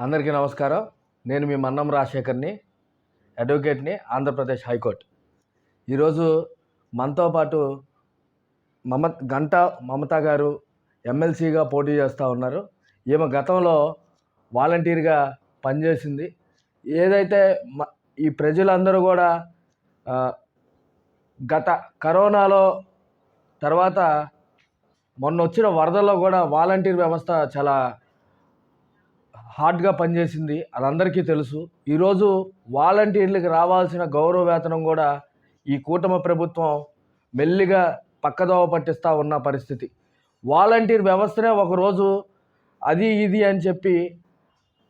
అందరికీ నమస్కారం. నేను మీ మన్నం రాజశేఖర్ని అడ్వకేట్ని ఆంధ్రప్రదేశ్ హైకోర్టు. ఈరోజు మనతో పాటు మమ గంట మమతా గారు ఎమ్మెల్సీగా పోటీ చేస్తూ ఉన్నారు. ఈమె గతంలో వాలంటీర్గా పనిచేసింది. ఏదైతే మ- ఈ ప్రజలందరూ కూడా గత కరోనాలో తర్వాత మొన్న వచ్చిన వరదల్లో కూడా వాలంటీర్ వ్యవస్థ చాలా హార్డ్గా పనిచేసింది అది అందరికీ తెలుసు. ఈరోజు వాలంటీర్లకు రావాల్సిన గౌరవ వేతనం కూడా ఈ కూటమి ప్రభుత్వం మెల్లిగా పక్కదోవ పట్టిస్తూ ఉన్న పరిస్థితి. వాలంటీర్ వ్యవస్థనే ఒకరోజు అది ఇది అని చెప్పి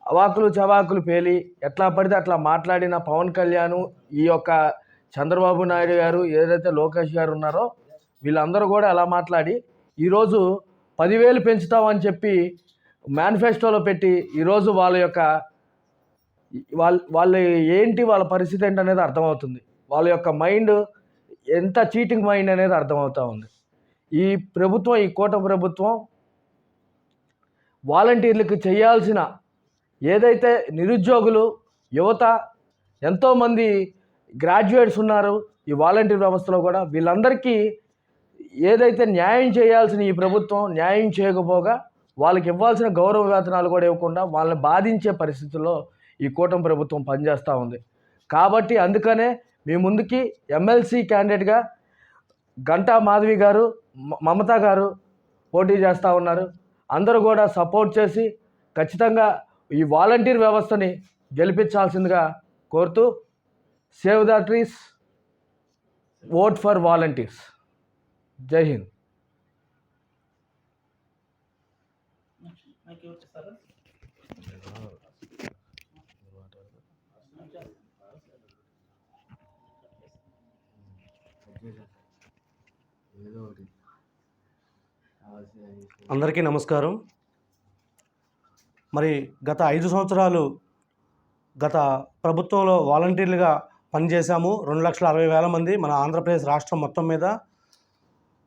అవాకులు చవాకులు పేలి ఎట్లా పడితే అట్లా మాట్లాడిన పవన్ కళ్యాణ్ ఈ యొక్క చంద్రబాబు నాయుడు గారు ఏదైతే లోకేష్ గారు ఉన్నారో వీళ్ళందరూ కూడా అలా మాట్లాడి ఈరోజు పదివేలు పెంచుతామని చెప్పి మేనిఫెస్టోలో పెట్టి ఈరోజు వాళ్ళ యొక్క వాళ్ళ వాళ్ళ ఏంటి వాళ్ళ పరిస్థితి ఏంటి అనేది అర్థమవుతుంది. వాళ్ళ యొక్క మైండ్ ఎంత చీటింగ్ మైండ్ అనేది అర్థమవుతూ ఉంది. ఈ ప్రభుత్వం ఈ కోట ప్రభుత్వం వాలంటీర్లకు చేయాల్సిన ఏదైతే నిరుద్యోగులు యువత ఎంతోమంది గ్రాడ్యుయేట్స్ ఉన్నారు ఈ వాలంటీర్ వ్యవస్థలో కూడా వీళ్ళందరికీ ఏదైతే న్యాయం చేయాల్సిన ఈ ప్రభుత్వం న్యాయం చేయకపోగా వాళ్ళకి ఇవ్వాల్సిన గౌరవ వేతనాలు కూడా ఇవ్వకుండా వాళ్ళని బాధించే పరిస్థితుల్లో ఈ కూటమి ప్రభుత్వం పనిచేస్తూ ఉంది. కాబట్టి అందుకనే మీ ముందుకి ఎమ్మెల్సీ క్యాండిడేట్గా గంటా మాధవి గారు మమతా గారు పోటీ చేస్తూ ఉన్నారు. అందరూ కూడా సపోర్ట్ చేసి ఖచ్చితంగా ఈ వాలంటీర్ వ్యవస్థని గెలిపించాల్సిందిగా కోరుతూ save the trees vote for volunteers. జై హింద్. అందరికీ నమస్కారం. మరి గత ఐదు సంవత్సరాలు గత ప్రభుత్వంలో వాలంటీర్లుగా పనిచేశాము. రెండు లక్షల అరవై వేల మంది మన ఆంధ్రప్రదేశ్ రాష్ట్రం మొత్తం మీద.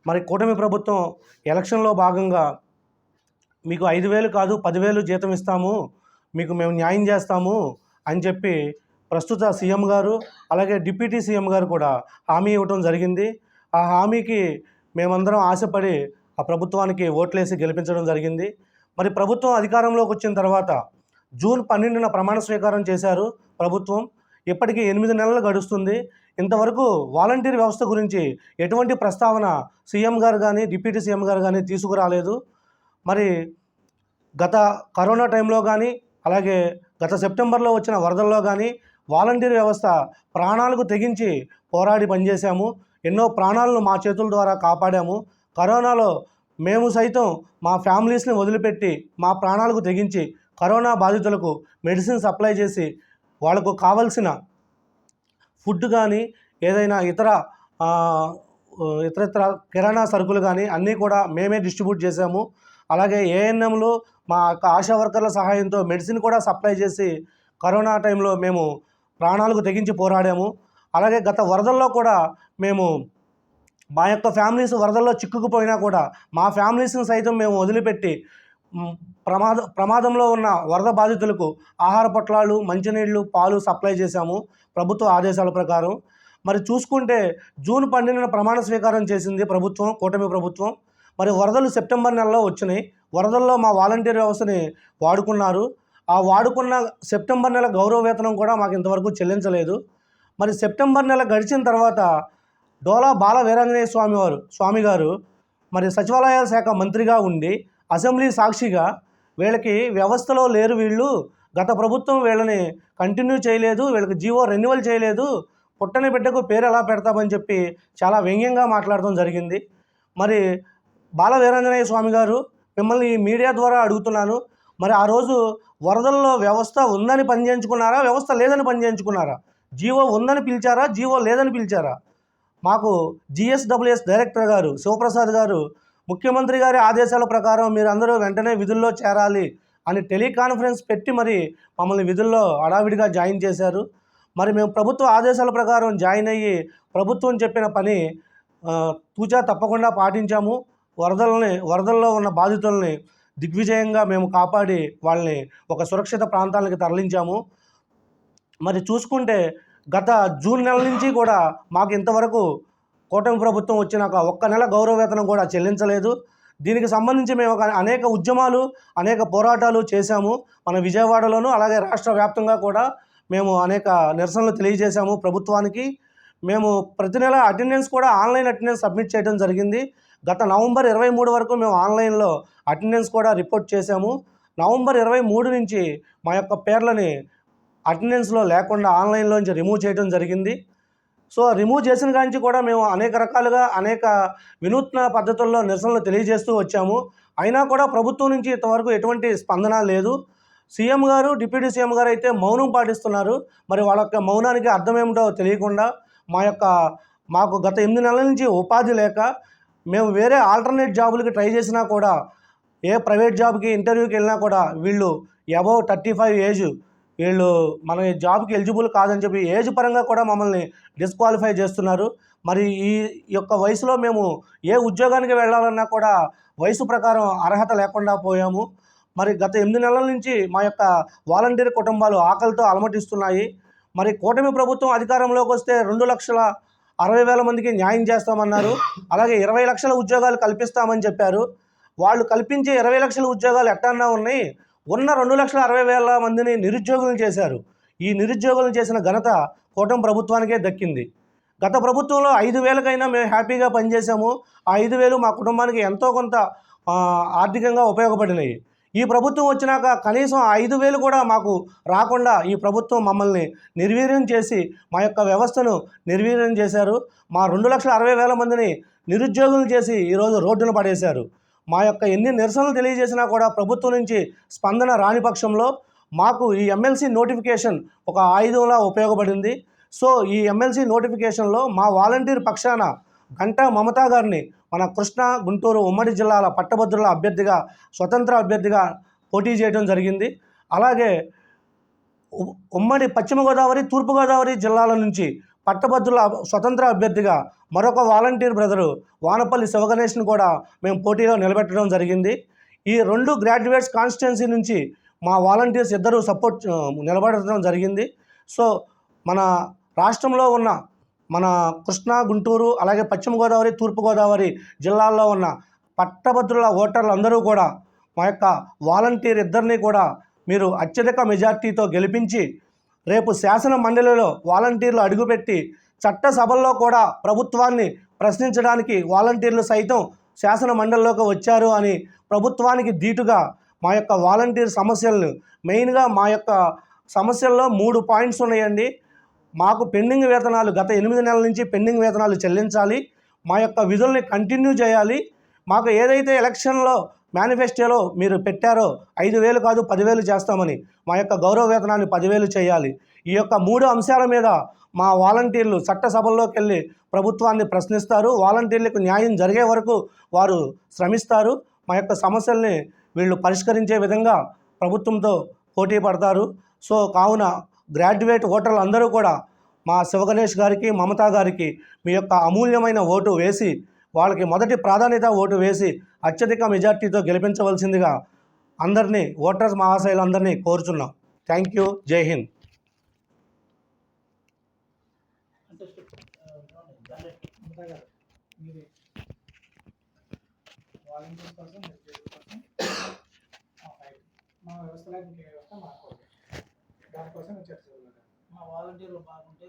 మరి కూటమి ప్రభుత్వం ఎలక్షన్లో భాగంగా మీకు ఐదు వేలు కాదు పదివేలు జీతం ఇస్తాము మీకు మేము న్యాయం చేస్తాము అని చెప్పి ప్రస్తుత సీఎం గారు అలాగే డిప్యూటీ సీఎం గారు కూడా హామీ ఇవ్వటం జరిగింది. ఆ హామీకి మేమందరం ఆశపడి ఆ ప్రభుత్వానికి ఓట్లేసి గెలిపించడం జరిగింది. మరి ప్రభుత్వం అధికారంలోకి వచ్చిన తర్వాత జూన్ పన్నెండున ప్రమాణ స్వీకారం చేశారు ప్రభుత్వం. ఇప్పటికీ ఎనిమిది నెలలు గడుస్తుంది. ఇంతవరకు వాలంటీర్ వ్యవస్థ గురించి ఎటువంటి ప్రస్తావన సీఎం గారు కానీ డిప్యూటీ సీఎం గారు కానీ తీసుకురాలేదు. మరి గత కరోనా టైంలో కానీ అలాగే గత సెప్టెంబర్లో వచ్చిన వరదల్లో కానీ వాలంటీర్ వ్యవస్థ ప్రాణాలకు తెగించి పోరాడి పనిచేశాము. ఎన్నో ప్రాణాలను మా చేతుల ద్వారా కాపాడాము. కరోనాలో మేము సైతం మా ఫ్యామిలీస్ని వదిలిపెట్టి మా ప్రాణాలకు తెగించి కరోనా బాధితులకు మెడిసిన్ సప్లై చేసి వాళ్ళకు కావలసిన ఫుడ్ కానీ ఏదైనా ఇతర ఇతరత్ర ఇతర ఇతర కిరాణా సరుకులు కానీ అన్నీ కూడా మేమే డిస్ట్రిబ్యూట్ చేశాము. అలాగే ఏఎన్ఎంలు మా యొక్క ఆశా వర్కర్ల సహాయంతో మెడిసిన్ కూడా సప్లై చేసి కరోనా టైంలో మేము ప్రాణాలకు తెగించి పోరాడాము. అలాగే గత వరదల్లో కూడా మేము మా యొక్క ఫ్యామిలీస్ వరదల్లో చిక్కుకుపోయినా కూడా మా ఫ్యామిలీస్ని సైతం మేము వదిలిపెట్టి ప్రమాద ప్రమాదంలో ఉన్న వరద బాధితులకు ఆహార పొట్లాలు మంచినీళ్ళు పాలు సప్లై చేశాము ప్రభుత్వ ఆదేశాల ప్రకారం. మరి చూసుకుంటే జూన్ పన్నెండున ప్రమాణ స్వీకారం చేసింది ప్రభుత్వం కూటమి ప్రభుత్వం. మరి వరదలు సెప్టెంబర్ నెలలో వచ్చినాయి. వరదల్లో మా వాలంటీర్ వ్యవస్థని వాడుకున్నారు. ఆ వాడుకున్న సెప్టెంబర్ నెల గౌరవ వేతనం కూడా మాకు ఇంతవరకు చెల్లించలేదు. మరి సెప్టెంబర్ నెల గడిచిన తర్వాత డోలా బాల వీరాంజనేయ స్వామి వారు స్వామి గారు మరి సచివాలయాల శాఖ మంత్రిగా ఉండి అసెంబ్లీ సాక్షిగా వీళ్ళకి వ్యవస్థలో లేరు వీళ్ళు. గత ప్రభుత్వం వీళ్ళని కంటిన్యూ చేయలేదు వీళ్ళకి జీవో రెన్యువల్ చేయలేదు. పుట్టని బిడ్డకు పేరు ఎలా పెడతామని చెప్పి చాలా వ్యంగ్యంగా మాట్లాడటం జరిగింది. మరి బాల వీరాంజనేయ స్వామి గారు మిమ్మల్ని మీడియా ద్వారా అడుగుతున్నాను. మరి ఆ రోజు వరదల్లో వ్యవస్థ ఉందని పని చేయించుకున్నారా వ్యవస్థ లేదని పని చేయించుకున్నారా జీవో ఉందని పిలిచారా జీవో లేదని పిలిచారా? మాకు జిఎస్డబ్ల్యూఎస్ డైరెక్టర్ గారు శివప్రసాద్ గారు ముఖ్యమంత్రి గారి ఆదేశాల ప్రకారం మీరు అందరూ వెంటనే విధుల్లో చేరాలి అని టెలికాన్ఫరెన్స్ పెట్టి మరి మమ్మల్ని విధుల్లో హడావిడిగా జాయిన్ చేశారు. మరి మేము ప్రభుత్వ ఆదేశాల ప్రకారం జాయిన్ అయ్యి ప్రభుత్వం చెప్పిన పని తూచా తప్పకుండా పాటించాము. వరదలని వరదల్లో ఉన్న బాధితుల్ని దిగ్విజయంగా మేము కాపాడి వాళ్ళని ఒక సురక్షిత ప్రాంతానికి తరలించాము. మరి చూసుకుంటే గత జూన్ నెల నుంచి కూడా మాకు ఇంతవరకు కూటమి ప్రభుత్వం వచ్చినాక ఒక్క నెల గౌరవ వేతనం కూడా చెల్లించలేదు. దీనికి సంబంధించి మేము ఒక అనేక ఉద్యమాలు అనేక పోరాటాలు చేశాము. మన విజయవాడలోను అలాగే రాష్ట్ర వ్యాప్తంగా కూడా మేము అనేక నిరసనలు తెలియజేశాము ప్రభుత్వానికి. మేము ప్రతి నెల అటెండెన్స్ కూడా ఆన్లైన్ అటెండెన్స్ సబ్మిట్ చేయడం జరిగింది. గత నవంబర్ ఇరవై మూడు వరకు మేము ఆన్లైన్లో అటెండెన్స్ కూడా రిపోర్ట్ చేశాము. నవంబర్ ఇరవై మూడు నుంచి మా యొక్క పేర్లని అటెండెన్స్లో లేకుండా ఆన్లైన్లోంచి రిమూవ్ చేయడం జరిగింది. సో రిమూవ్ చేసిన కాంచి కూడా మేము అనేక రకాలుగా అనేక వినూత్న పద్ధతుల్లో నిరసనలు తెలియజేస్తూ వచ్చాము. అయినా కూడా ప్రభుత్వం నుంచి ఇంతవరకు ఎటువంటి స్పందన లేదు. సీఎం గారు డిప్యూటీ సీఎం గారు అయితే మౌనం పాటిస్తున్నారు. మరి వాళ్ళ యొక్క మౌనానికి అర్థం ఏమిటో తెలియకుండా మా యొక్క మాకు గత ఎనిమిది నెలల నుంచి ఉపాధి లేక మేము వేరే ఆల్టర్నేట్ జాబులకి ట్రై చేసినా కూడా ఏ ప్రైవేట్ జాబ్కి ఇంటర్వ్యూకి వెళ్ళినా కూడా వీళ్ళు అబౌవ్ థర్టీ ఫైవ్ ఏజ్ వీళ్ళు మన జాబ్కి ఎలిజిబుల్ కాదని చెప్పి ఏజ్ పరంగా కూడా మమ్మల్ని డిస్క్వాలిఫై చేస్తున్నారు. మరి ఈ యొక్క వయసులో మేము ఏ ఉద్యోగానికి వెళ్ళాలన్నా కూడా వయసు ప్రకారం అర్హత లేకుండా పోయాము. మరి గత ఎనిమిది నెలల నుంచి మా యొక్క వాలంటీర్ కుటుంబాలు ఆకలితో అలమటిస్తున్నాయి. మరి కూటమి ప్రభుత్వం అధికారంలోకి వస్తే రెండు లక్షల అరవై వేల మందికి న్యాయం చేస్తామన్నారు. అలాగే ఇరవై లక్షల ఉద్యోగాలు కల్పిస్తామని చెప్పారు. వాళ్ళు కల్పించే ఇరవై లక్షల ఉద్యోగాలు ఎట్టన్నా ఉన్నాయి? ఉన్న రెండు లక్షల అరవై వేల మందిని నిరుద్యోగులు చేశారు. ఈ నిరుద్యోగులు చేసిన ఘనత కూటమి ప్రభుత్వానికే దక్కింది. గత ప్రభుత్వంలో ఐదు వేలకైనా మేము హ్యాపీగా పనిచేసాము ఆ ఐదు వేలు మా కుటుంబానికి ఎంతో కొంత ఆర్థికంగా ఉపయోగపడినాయి. ఈ ప్రభుత్వం వచ్చినాక కనీసం ఐదు వేలు కూడా మాకు రాకుండా ఈ ప్రభుత్వం మమ్మల్ని నిర్వీర్యం చేసి మా యొక్క వ్యవస్థను నిర్వీర్యం చేశారు. మా రెండు లక్షల అరవై వేల మందిని నిరుద్యోగులు చేసి ఈరోజు రోడ్డున పడేశారు. మా యొక్క ఎన్ని నిరసనలు తెలియజేసినా కూడా ప్రభుత్వం నుంచి స్పందన రాని పక్షంలో మాకు ఈ ఎమ్మెల్సీ నోటిఫికేషన్ ఒక ఆయుధంలా ఉపయోగపడింది. సో ఈ ఎమ్మెల్సీ నోటిఫికేషన్లో మా వాలంటీర్ పక్షాన గంటా మమతా గారిని మన కృష్ణా గుంటూరు ఉమ్మడి జిల్లాల పట్టభద్రుల అభ్యర్థిగా స్వతంత్ర అభ్యర్థిగా పోటీ చేయడం జరిగింది. అలాగే ఉ- ఉమ్మడి పశ్చిమ గోదావరి తూర్పుగోదావరి జిల్లాల నుంచి పట్టభద్రుల స్వతంత్ర అభ్యర్థిగా మరొక వాలంటీర్ బ్రదరు వానపల్లి శివగణేష్ని కూడా మేము పోటీలో నిలబెట్టడం జరిగింది. ఈ రెండు గ్రాడ్యుయేట్స్ కాన్స్టిట్యున్సీ నుంచి మా వాలంటీర్స్ ఇద్దరు సపోర్ట్ నిలబడటం జరిగింది. సో మన రాష్ట్రంలో ఉన్న మన కృష్ణా గుంటూరు అలాగే పశ్చిమ గోదావరి తూర్పుగోదావరి జిల్లాల్లో ఉన్న పట్టభద్రుల ఓటర్లు అందరూ కూడా మా యొక్క వాలంటీర్ ఇద్దరిని కూడా మీరు అత్యధిక మెజార్టీతో గెలిపించి రేపు శాసన మండలిలో వాలంటీర్లు అడుగుపెట్టి చట్టసభల్లో కూడా ప్రభుత్వాన్ని ప్రశ్నించడానికి వాలంటీర్లు సైతం శాసన మండలిలోకి వచ్చారు అని ప్రభుత్వానికి ధీటుగా మా యొక్క వాలంటీర్ సమస్యలను మెయిన్గా మా యొక్క సమస్యల్లో మూడు పాయింట్స్ ఉన్నాయండి. మాకు పెండింగ్ వేతనాలు గత ఎనిమిది నెలల నుంచి పెండింగ్ వేతనాలు చెల్లించాలి. మా యొక్క విధుల్ని కంటిన్యూ చేయాలి. మాకు ఏదైతే ఎలక్షన్లో మేనిఫెస్టోలో మీరు పెట్టారో ఐదు వేలు కాదు పదివేలు చేస్తామని. మా యొక్క గౌరవ వేతనాన్ని పదివేలు చేయాలి. ఈ యొక్క మూడు అంశాల మీద మా వాలంటీర్లు చట్టసభల్లోకి వెళ్ళి ప్రభుత్వాన్ని ప్రశ్నిస్తారు. వాలంటీర్లకు న్యాయం జరిగే వరకు వారు శ్రమిస్తారు. మా యొక్క సమస్యల్ని వీళ్ళు పరిష్కరించే విధంగా ప్రభుత్వంతో పోటీ పడతారు. సో కావున గ్రాడ్యుయేట్ ఓటర్లు అందరూ కూడా మా శివగణేష్ గారికి మమతా గారికి మీ యొక్క అమూల్యమైన ఓటు వేసి వాళ్ళకి మొదటి ప్రాధాన్యత ఓటు వేసి అత్యధిక మెజార్టీతో గెలిపించవలసిందిగా అందరినీ ఓటర్స్ మహాశయులందరినీ కోరుచున్నాం. థ్యాంక్ యూ జై హింద్ వాలంటీర్ కోసం మా వ్యవస్థలో వ్యవస్థ? దానికోసం మా వాలంటీర్లు బాగుంటే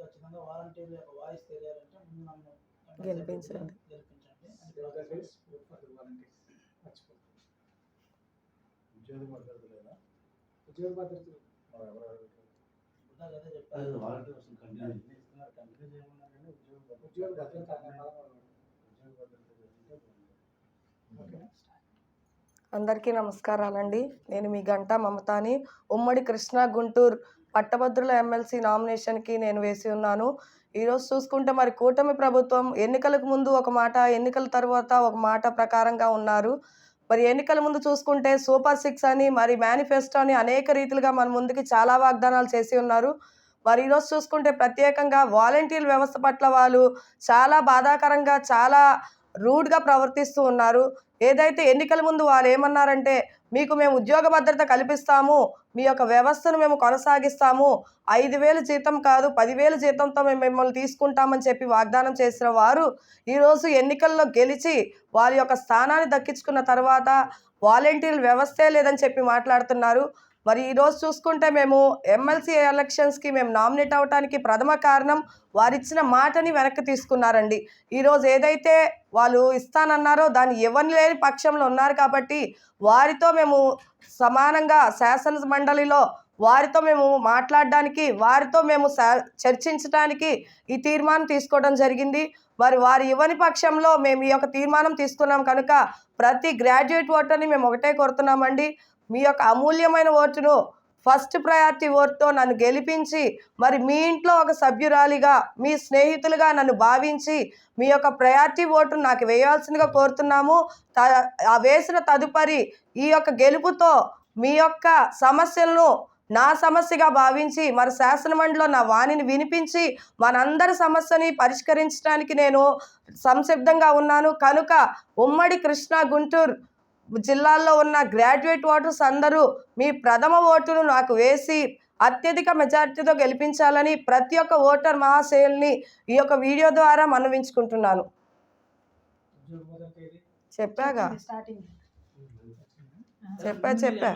ఖచ్చితంగా వాలంటీర్ల యొక్క వాయిస్ తెలియాలంటే ముందు నన్ను గెలిపించండి. గెలిపించండి. ఉద్యోగ భద్రత లేదా? ఉద్యోగ భద్రత ఉద్యోగ భద్రత అందరికీ నమస్కారాలండి. నేను మీ గంటా మమతాని. ఉమ్మడి కృష్ణా గుంటూరు పట్టభద్రుల ఎమ్మెల్సీ నామినేషన్కి నేను వేసి ఉన్నాను. ఈరోజు చూసుకుంటే మరి కూటమి ప్రభుత్వం ఎన్నికలకు ముందు ఒక మాట ఎన్నికల తర్వాత ఒక మాట ప్రకారంగా ఉన్నారు. మరి ఎన్నికల ముందు చూసుకుంటే సూపర్ సిక్స్ అని మరి మేనిఫెస్టో అని అనేక రీతిలుగా మన ముందుకి చాలా వాగ్దానాలు చేసి ఉన్నారు. మరి ఈరోజు చూసుకుంటే ప్రత్యేకంగా వాలంటీర్ వ్యవస్థ పట్ల వాళ్ళు చాలా బాధాకరంగా చాలా రూడ్గా ప్రవర్తిస్తూ ఉన్నారు. ఏదైతే ఎన్నికల ముందు వాళ్ళు ఏమన్నారంటే మీకు మేము ఉద్యోగ భద్రత కల్పిస్తాము. మీ యొక్క వ్యవస్థను మేము కొనసాగిస్తాము. ఐదు వేలు జీతం కాదు పదివేలు జీతంతో మేము మిమ్మల్ని తీసుకుంటామని చెప్పి వాగ్దానం చేసిన వారు ఈరోజు ఎన్నికల్లో గెలిచి వారి యొక్క స్థానాన్ని దక్కించుకున్న తర్వాత వాలంటీర్ వ్యవస్థే లేదని చెప్పి మాట్లాడుతున్నారు. మరి ఈరోజు చూసుకుంటే మేము ఎమ్మెల్సీ ఎలక్షన్స్కి మేము నామినేట్ అవ్వటానికి ప్రథమ కారణం వారిచ్చిన మాటని వెనక్కి తీసుకున్నారండి. ఈరోజు ఏదైతే వాళ్ళు ఇస్తానన్నారో దాన్ని ఇవ్వని లేని పక్షంలో ఉన్నారు కాబట్టి వారితో మేము సమానంగా శాసన మండలిలో వారితో మేము మాట్లాడడానికి వారితో మేము చర్చించడానికి ఈ తీర్మానం తీసుకోవడం జరిగింది. మరి వారు ఇవ్వని పక్షంలో మేము ఈ యొక్క తీర్మానం తీసుకున్నాం కనుక ప్రతి గ్రాడ్యుయేట్ ఓటర్ని మేము ఒకటే కోరుతున్నామండి. మీ యొక్క అమూల్యమైన ఓటును ఫస్ట్ ప్రయారిటీ ఓటుతో నన్ను గెలిపించి మరి మీ ఇంట్లో ఒక సభ్యురాలిగా మీ స్నేహితులుగా నన్ను భావించి మీ యొక్క ప్రయారిటీ ఓటును నాకు వేయాల్సిందిగా కోరుతున్నాము. త- ఆ వేసిన తదుపరి ఈ యొక్క గెలుపుతో మీ యొక్క సమస్యలను నా సమస్యగా భావించి మరి శాసనమండలిలో నా వాణిని వినిపించి మనందరి సమస్యని పరిష్కరించడానికి నేను సంసిద్ధంగా ఉన్నాను. కనుక ఉమ్మడి కృష్ణా గుంటూరు జిల్లాల్లో ఉన్న గ్రాడ్యుయేట్ ఓటర్స్ అందరూ మీ ప్రథమ ఓటును నాకు వేసి అత్యధిక మెజార్టీతో గెలిపించాలని ప్రతి ఒక్క ఓటర్ మహాశయుల్ని ఈ యొక్క వీడియో ద్వారా మనవించుకుంటున్నాను. చెప్పాగా? చెప్పా చెప్పా.